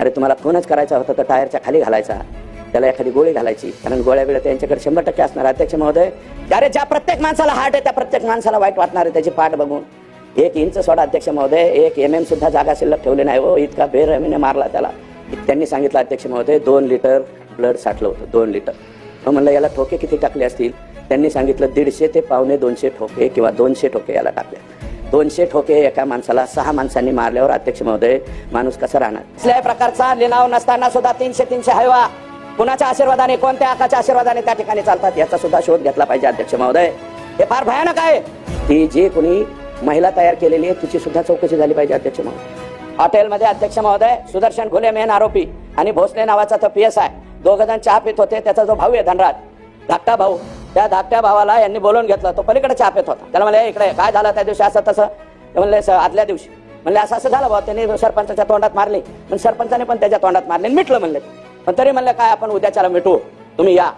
अरे तुम्हाला फोनच करायचा होता तर टायरच्या खाली घालायचा. त्याला एखादी गोळी घालायची. कारण गोळ्या बिळ्या त्यांच्याकडे शंभर टक्के असणार. अध्यक्ष महोदय अरे ज्या प्रत्येक माणसाला हार्ट आहे त्या प्रत्येक माणसाला वाईट वाटणार आहे त्याची पाठ बघून. एक इंच सोडा अध्यक्ष महोदय. एक एम एम सुद्धा जागा शिल्लक ठेवली नाही हो. इतका बेरहमीने मारला त्याला. त्यांनी सांगितलं अध्यक्ष महोदय दोन लिटर ब्लड साठलं होतं दोन लिटर. मग म्हणलं याला ठोके किती टाकले असतील? त्यांनी सांगितलं दीडशे ते पावणे दोनशे ठोके किंवा दोनशे ठोके याला टाकले. दोनशे ठोके एका माणसाला सहा माणसांनी मारल्यावर अध्यक्ष महोदय माणूस कसा राहणार? कुठल्याही प्रकारचा लिलाव नसताना सुद्धा तीनशे तीनशे हवा. कुणाच्या आशीर्वादाने कोणत्या आकाच्या आशीर्वादाने त्या ठिकाणी चालतात याचा सुद्धा शोध घेतला पाहिजे अध्यक्ष महोदय. हे फार भयानक आहे. ती जी कोणी महिला तयार केलेली आहे तिची सुद्धा चौकशी झाली पाहिजे अध्यक्ष महोदय. हॉटेलमध्ये अध्यक्ष महोदय सुदर्शन घुले मेन आरोपी आणि भोसले नावाचा तो पी एस आय दोघ जण चहा पित होते त्याचा जो भाऊ आहे धनराज. धाकटा भाऊ. त्या धाकट्या भावाला यांनी बोलवून घेतलं. तो पलीकडे छाप येत होता. त्याला म्हणले इकडे काय झालं त्या दिवशी? असं तसं. म्हणले आदल्या दिवशी. म्हणले असं असं झालं भाऊ. त्यांनी सरपंचाच्या तोंडात मारले. पण सरपंचाने पण त्याच्या तोंडात मारले मिटलं म्हणले. पण तरी म्हणलं काय आपण उद्याच्याला मिटू? तुम्ही या.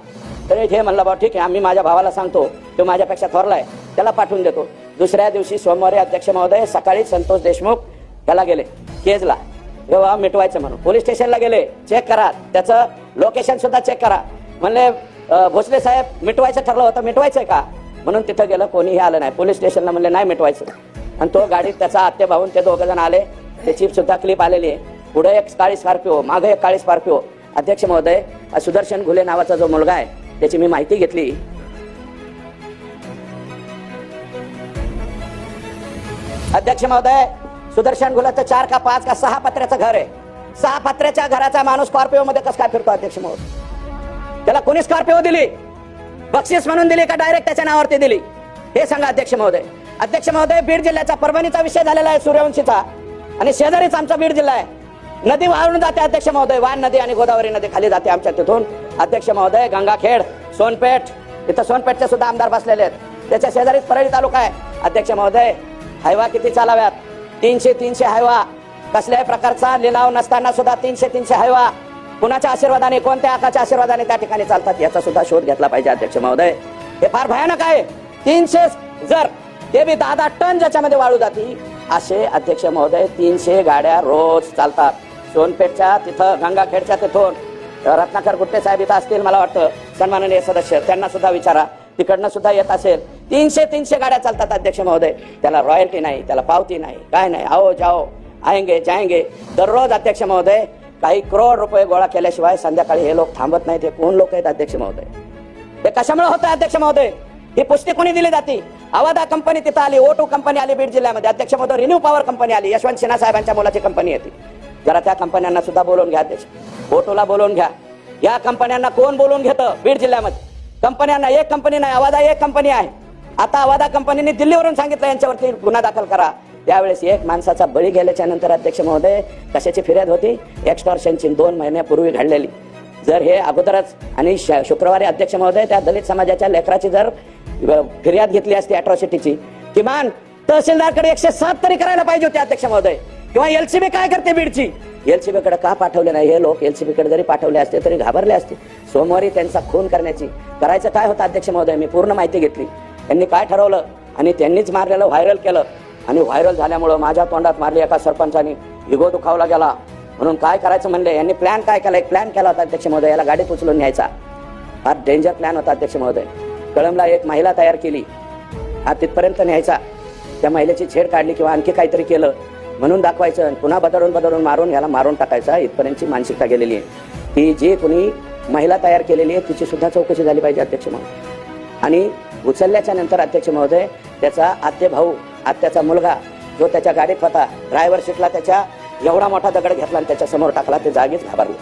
तरी हे म्हणलं भाऊ ठीक आहे. आम्ही माझ्या भावाला सांगतो. तो माझ्यापेक्षा थोरलाय. त्याला पाठवून देतो. दुसऱ्या दिवशी सोमवारी अध्यक्ष महोदय सकाळी संतोष देशमुख त्याला गेले. केजला. मिटवायचं म्हणून. पोलीस स्टेशनला गेले. चेक करा. त्याचं लोकेशन सुद्धा चेक करा. म्हणले भोसले साहेब मिटवायचं ठरलं होतं मिटवायचंय का? म्हणून तिथं गेलं कोणीही आलं नाही. पोलीस स्टेशनला म्हणले नाही मिटवायचं. आणि तो गाडीत त्याचा आत्या भाऊन ते दोघ जण आले. त्याची सुद्धा क्लिप आलेली आहे. पुढे एक काळी स्कॉर्पिओ मागे एक काळी स्कॉर्पिओ अध्यक्ष महोदय सुदर्शन घुले नावाचा जो मुलगा आहे त्याची मी माहिती घेतली. अध्यक्ष महोदय सुदर्शन गुलाचं चार का पाच का सहा पत्र्याचं घर आहे. सहा पत्र्याच्या घराचा माणूस स्कॉर्पिओ मध्ये कसं काय फिरतो अध्यक्ष महोदय? त्याला कोणी स्कॉर्पिओ दिली? बक्षीस म्हणून दिली का डायरेक्ट त्याच्या नावावरती दिली? हे सांगा अध्यक्ष महोदय. अध्यक्ष महोदय बीड जिल्ह्याचा परभणीचा विषय झालेला आहे सूर्यवंशीचा. आणि शेजारीच आमचा बीड जिल्हा आहे. नदी वाहून जाते अध्यक्ष महोदय. वान नदी आणि गोदावरी नदी खाली जाते आमच्या तिथून. अध्यक्ष महोदय गंगाखेड सोनपेठ. इथं सोनपेठचे सुद्धा आमदार बसलेले आहेत. त्याच्या शेजारीच परळी तालुका आहे. अध्यक्ष महोदय हायवा किती चालाव्यात? तीनशे तीनशे हायवा. कसल्याही प्रकारचा लिलाव नसताना सुद्धा तीनशे तीनशे हायवा. कुणाच्या आशीर्वादाने कोणत्या आकाच्या आशीर्वादाने त्या ठिकाणी चालतात याचा सुद्धा शोध घेतला पाहिजे अध्यक्ष महोदय. हे फार भयानक आहे. तीनशे जर ते बी दहा दहा टन ज्याच्यामध्ये वाळू जाती असे अध्यक्ष महोदय तीनशे गाड्या रोज चालतात. सोनपेठच्या तिथं गंगाखेडच्या तिथून रत्नाकर गुट्टे साहेब इथं असतील मला वाटतं सन्माननीय सदस्य त्यांना सुद्धा विचारा. तिकडनं सुद्धा येत असेल. तीनशे तीनशे गाड्या चालतात अध्यक्ष महोदय. त्याला रॉयल्टी नाही त्याला पावती नाही काय नाही आओ जाओ आएंगे जाएंगे. दररोज अध्यक्ष महोदय काही करोड रुपये गोळा केल्याशिवाय संध्याकाळी हे लोक थांबत नाहीत हे कोण लोक आहेत अध्यक्ष महोदय? हे कशामुळे होतं अध्यक्ष महोदय? ही पुष्टी कोणी दिली जाते? अवादा कंपनी तिथं आली ओटू कंपनी आली बीड जिल्ह्यामध्ये. अध्यक्ष महोदय रिन्यू पॉवर कंपनी आली यशवंत सिन्हा साहेबांच्या मुलाची कंपनी येते. जरा त्या कंपन्यांना सुद्धा बोलवून घ्या अध्यक्ष. ओटोला बोलवून घ्या. या कंपन्यांना कोण बोलवून घेतं बीड जिल्ह्यामध्ये? कंपन्यांना एक कंपनी नाही अवादा एक कंपनी आहे. आता अवादा कंपनीने दिल्लीवरून सांगितलं यांच्यावरती गुन्हा दाखल करा. त्यावेळेस एक माणसाचा बळी गेल्याच्यानंतर अध्यक्ष महोदय कशाची फिर्याद होती? एक्स्टॉर्शनची दोन महिन्यापूर्वी घडलेली. जर हे अगोदरच आणि श- शुक्रवारी अध्यक्ष महोदय त्या दलित समाजाच्या लेकराची जर फिर्याद घेतली असती अट्रॉसिटीची किमान तहसीलदारकडे एकशे सात तरी करायला पाहिजे होते अध्यक्ष महोदय. किंवा एलसीबी काय करते बीडची? एलसीबी कडे का पाठवले नाही हे लोक? एलसीबी कडे जरी पाठवले असते तरी घाबरले असते. सोमवारी त्यांचा खून करण्याची. करायचं काय होतं अध्यक्ष महोदय? मी पूर्ण माहिती घेतली. त्यांनी काय ठरवलं? आणि त्यांनीच मारलेलं व्हायरल केलं. आणि व्हायरल झाल्यामुळं माझ्या तोंडात मारली एका सरपंचाने. हिगो दुखावला गेला. म्हणून काय करायचं म्हणले? यांनी प्लॅन काय केला? एक प्लॅन केला होता अध्यक्ष महोदय. याला गाडीत उचलून न्यायचा. फार डेंजर प्लॅन होता अध्यक्ष महोदय. कळमला एक महिला तयार केली. हा तिथपर्यंत न्यायचा. त्या महिलेची छेड काढली किंवा आणखी काहीतरी केलं. म्हणून दाखवायचं पुन्हा बदलून बदलून मारून याला मारून टाकायचा. इथपर्यंतची मानसिकता गेलेली आहे. ती जी कोणी महिला तयार केलेली आहे तिची सुद्धा चौकशी झाली पाहिजे अध्यक्ष महोदय. आणि उचलल्याच्या नंतर अध्यक्ष महोदय त्याचा आत्य भाऊ आत्याचा मुलगा जो त्याच्या गाडीत होता ड्रायव्हर सीटला त्याच्या एवढा मोठा दगड घेतला आणि त्याच्यासमोर टाकला ते जागीच घाबरले.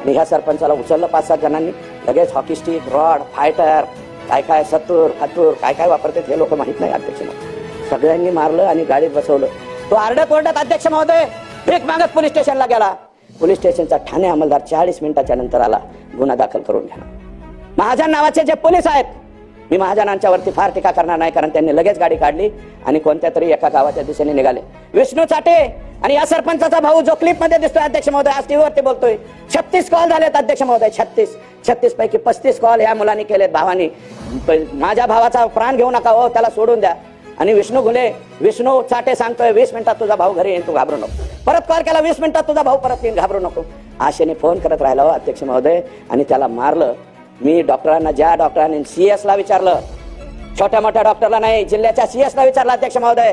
आणि ह्या सरपंचाला उचललं पाच सात जणांनी. लगेच हॉकी स्टिक रॉड फायटर काय काय सत्तूर फातूर काय काय वापरतात हे लोक माहीत नाही अध्यक्ष सगळ्यांनी मारलं आणि गाडीत बसवलं. तो आरडत ओरडत अध्यक्ष महोदय भीक मागत पोलीस स्टेशनला गेला. पोलीस स्टेशनचा ठाणे अंमलदार चाळीस मिनिटाच्या नंतर आला गुन्हा दाखल करून घ्या महाजन नावाचे जे पोलीस आहेत मी महाजनांच्या वरती फार टीका करणार नाही कारण त्यांनी लगेच गाडी काढली आणि कोणत्या तरी एका गावाच्या दिशेने निघाले. विष्णू चाटे आणि या सरपंचाचा भाऊ जो क्लिपमध्ये दिसतोय अध्यक्ष महोदय आज टीव्हीवरती बोलतोय. छत्तीस कॉल झालेत अध्यक्ष महोदय छत्तीस. छत्तीस पैकी पस्तीस कॉल या मुलांनी केलेत भावानी. माझ्या भावाचा प्राण घेऊ नका हो त्याला सोडून द्या. आणि विष्णू घुले विष्णू चाटे सांगतोय वीस मिनिटात तुझा भाऊ घरी येईन तू घाबरू नको. परत कॉल केला वीस मिनिटात तुझा भाऊ परत येईन घाबरू नको. आशेने फोन करत राहिला हो अध्यक्ष महोदय. आणि त्याला मारलं मी डॉक्टरांना ज्या डॉक्टरांनी सी ला विचारलं छोट्या मोठ्या डॉक्टरला नाही जिल्ह्याच्या सी ला विचारलं अध्यक्ष महोदय.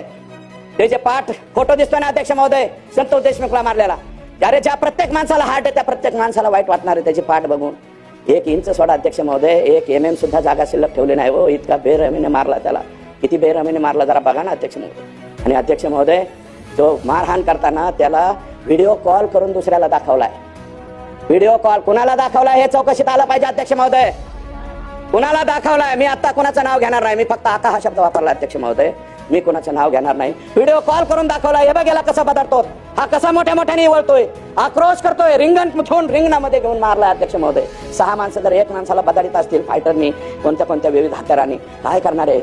ते जे पाठ फोटो दिसतोय ना अध्यक्ष महोदय संतोष देशमुखला मारलेला. अरे ज्या प्रत्येक माणसाला हार्ट आहे त्या प्रत्येक माणसाला वाईट वाटणार आहे त्याची पाठ बघून. एक इंच सोडा अध्यक्ष महोदय एक एम एम सुद्धा जागा शिल्लक ठेवली नाही हो इतका बेरहमीने मारला त्याला. किती बेरहमीने मारला जरा बघा ना अध्यक्ष महोदय. आणि अध्यक्ष महोदय जो मारहाण करताना त्याला व्हिडिओ कॉल करून दुसऱ्याला दाखवलाय. व्हिडिओ कॉल कुणाला दाखवलाय हे चौकशीत आलं पाहिजे अध्यक्ष महोदय. कुणाला दाखवलाय? मी आता कुणाचं नाव घेणार नाही. मी फक्त आता हा शब्द वापरला अध्यक्ष महोदय. मी कुणाचं नाव घेणार नाही. व्हिडिओ कॉल करून दाखवला हे बघायला कसा बदलतो. हा कसा मोठ्या मोठ्याने वळतोय. आक्रोश करतोय. रिंगण ठेवून रिंगणामध्ये घेऊन मारला अध्यक्ष महोदय. सहा माणसं जर एक माणसाला बदलित असतील फायटरनी कोणत्या कोणत्या विविध हत्यारांनी काय करणार? आहे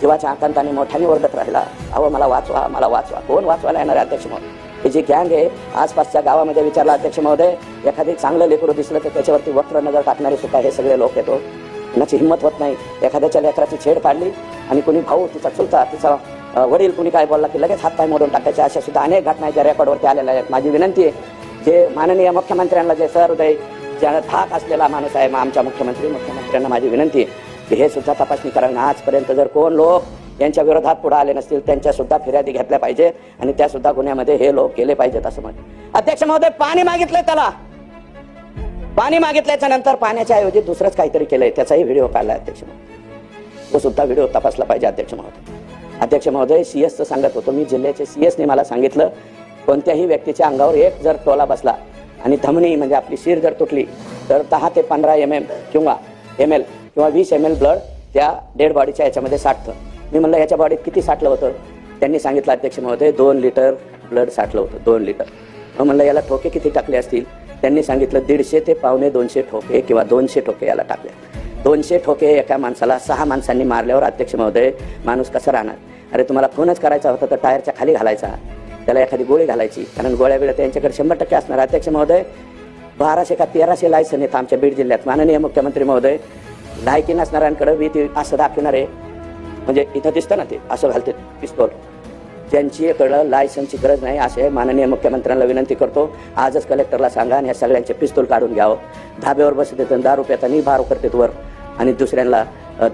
जीवाच्या आकांताने मोठ्याने ओरडत राहिला. अहो मला वाचवा मला वाचवा. कोण वाचवायला येणार अध्यक्ष महोदय? जी गँग आहे आसपासच्या गावामध्ये विचारला अध्यक्ष महोदय एखादी चांगलं लेकरू दिसलं तर त्याच्यावरती वक्र नजर टाकणारे सुद्धा हे सगळे लोक येतो. कुणाची हिंमत होत नाही. एखाद्याच्या लेकराची छेड पाडली आणि कुणी भाऊ तिचा चुलता तिचा वडील कुणी काय बोलला की लगेच हातपाय मोडून टाकायचे. अशा सुद्धा अनेक घटना ज्या रेकॉर्डवरती आलेल्या आहेत. माझी विनंती आहे जे माननीय मुख्यमंत्र्यांना जे सहृदय ज्याला धाक असलेला माणूस आहे मग आमच्या मुख्यमंत्री मुख्यमंत्र्यांना माझी विनंती आहे की हे सुद्धा तपासणी करावी आजपर्यंत जर कोण लोक यांच्या विरोधात पुढे आले नसतील त्यांच्या सुद्धा फिर्यादी घेतल्या पाहिजे आणि त्यासुद्धा गुन्ह्यामध्ये हे लोक केले पाहिजेत असं म्हणत अध्यक्ष महोदय पाणी मागितलंय त्याला. पाणी मागितल्याच्या नंतर पाण्याच्या ऐवजी दुसरंच काहीतरी केलंय त्याचाही व्हिडिओ काढलाय अध्यक्ष महोदय. तो सुद्धा व्हिडिओ तपासला पाहिजे अध्यक्ष महोदय. अध्यक्ष महोदय सीएसचं सांगत होतो मी जिल्ह्याचे सीएसने मला सांगितलं कोणत्याही व्यक्तीच्या अंगावर एक जर टोला बसला आणि धमनी म्हणजे आपली शिर जर तुटली तर दहा ते पंधरा एम एम किंवा एम एल किंवा वीस एम एल ब्लड त्या डेड बॉडीच्या याच्यामध्ये साठतं. मी म्हणलं याच्या बॉडीत किती साठलं होतं? त्यांनी सांगितलं अध्यक्ष महोदय दोन लिटर ब्लड साठलं होतं दोन लिटर. मग म्हणलं याला ठोके किती टाकले असतील? त्यांनी सांगितलं दीडशे ते पावणे दोनशे ठोके किंवा दोनशे ठोके याला टाकले. दोनशे ठोके एका माणसाला सहा माणसांनी मारल्यावर अध्यक्ष महोदय माणूस कसं राहणार? अरे तुम्हाला फोनच करायचा होता तर टायरच्या खाली घालायचा. त्याला एखादी गोळी घालायची. कारण गोळ्या बिळ्या त्यांच्याकडे शंभर टक्के असणार. अध्यक्ष महोदय बाराशे का तेराशे लायसन आहेत आमच्या बीड जिल्ह्यात. माननीय मुख्यमंत्री महोदय लायकी नसणाऱ्यांकडे बी ती असं दाखवणार आहे म्हणजे इथं दिसतं ना ते असं घालते पिस्तोल. ज्यांच्याकडं लायसनची गरज नाही असे माननीय मुख्यमंत्र्यांना विनंती करतो. आजच कलेक्टरला सांगा आणि या सगळ्यांचे पिस्तूल काढून घ्यावं. धाब्यावर बसत येतं दारू पेतानी बारू करतात वर. आणि दुसऱ्यांना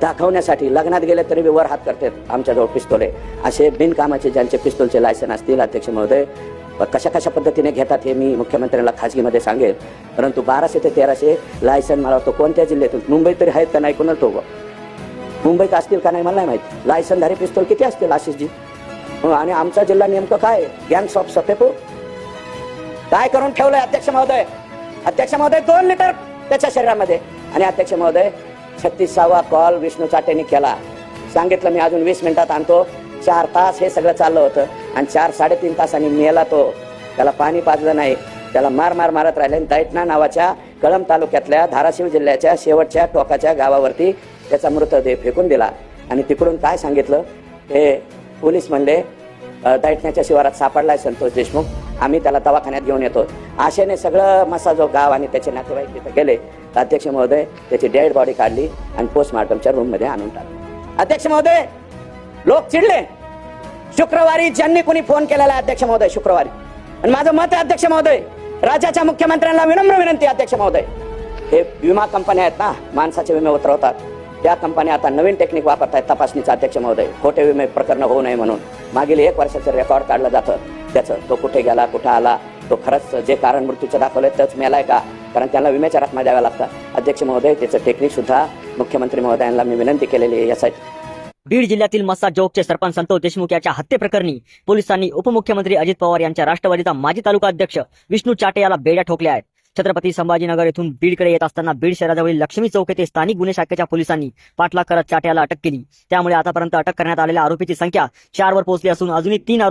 दाखवण्यासाठी लग्नात गेले तरी बी वर हात करतात आमच्याजवळ पिस्तोल. आहे असे बिनकामाचे ज्यांचे पिस्तूलचे लायसन असतील अध्यक्ष महोदय कशा कशा पद्धतीने घेतात हे मी मुख्यमंत्र्यांना खाजगीमध्ये सांगेल. परंतु बाराशे ते तेराशे लायसन मला वाटतं कोणत्या जिल्ह्यातून मुंबईत तरी आहेत का नाही कोणाला तो मुंबईत असतील का नाही मला नाही माहिती. लायसनधारी पिस्तोल किती असतील आशिषजी? हो, आणि आमचा जिल्हा नेमकं काय गँग्स ऑफ सफेपूर काय करून ठेवलंय अध्यक्ष महोदय? अध्यक्ष महोदय दोन लिटर त्याच्या शरीरामध्ये. आणि अध्यक्ष महोदय छत्तीसावा कॉल विष्णू चाटेने केला. सांगितलं मी अजून वीस मिनिटात आणतो. चार तास हे सगळं चाललं होतं. आणि चार साडेतीन तासांनी मेला तो. त्याला पाणी पाजलं नाही. त्याला मार मार मारत राहिले. आणि दैटणा नावाच्या कळंब तालुक्यातल्या धाराशिव जिल्ह्याच्या शेवटच्या टोकाच्या गावावरती त्याचा मृतदेह फेकून दिला. आणि तिकडून काय सांगितलं? हे पोलीस म्हणले दैठण्याच्या शिवारात सापडलाय संतोष देशमुख. आम्ही त्याला दवाखान्यात घेऊन येतो. आशेने सगळं मसा जो गाव आणि त्याचे नातेवाईक तिथे गेले. तर अध्यक्ष महोदय त्याची डेड बॉडी काढली आणि पोस्टमार्टमच्या रूममध्ये आणून टाकली. अध्यक्ष महोदय लोक चिडले. शुक्रवारी ज्यांनी कोणी फोन केलेला अध्यक्ष महोदय शुक्रवारी. आणि माझं मत आहे अध्यक्ष महोदय राज्याच्या मुख्यमंत्र्यांना विनम्र विनंती अध्यक्ष महोदय. हे विमा कंपन्या आहेत ना माणसाचे विमे उतरवतात. त्या कंपन्या आता नवीन टेक्निक वापरतायत तपासणीचा अध्यक्ष महोदय. खोटे विमे प्रकरण होऊ नये म्हणून. मागील एक वर्षाचं रेकॉर्ड काढलं जातं. त्याचं तो कुठे गेला कुठं आला तो खरंच जे कारण मृत्यूचं दाखवलं त्याच मेलाय का? कारण त्यांना विम्याच्या रकमा द्याव्या लागतात. अध्यक्ष महोदय त्याचं टेक्निक सुद्धा मुख्यमंत्री महोदयांना मी विनंती केलेली आहे. यासाठी बीड जिल्ह्यातील मस्सा चौकचे सरपंच संतोष देशमुख याच्या हत्येप्रकरणी पोलिसांनी उपमुख्यमंत्री अजित पवार यांच्या राष्ट्रवादीचा माजी तालुका अध्यक्ष विष्णू चाटे याला बेड्या ठोकल्या आहेत. छत्रपती संभाजीनगर येथून बीडकडे येत असताना बीड शहराजवळील लक्ष्मी चौक येथे स्थानिक गुन्हे शाखेच्या पोलिसांनी पाठलाग करत चाट्याला अटक केली. त्यामुळे आतापर्यंत अटक करण्यात आलेल्या आरोपीची संख्या चार वर पोहोचली असून अजूनही तीन आरोपी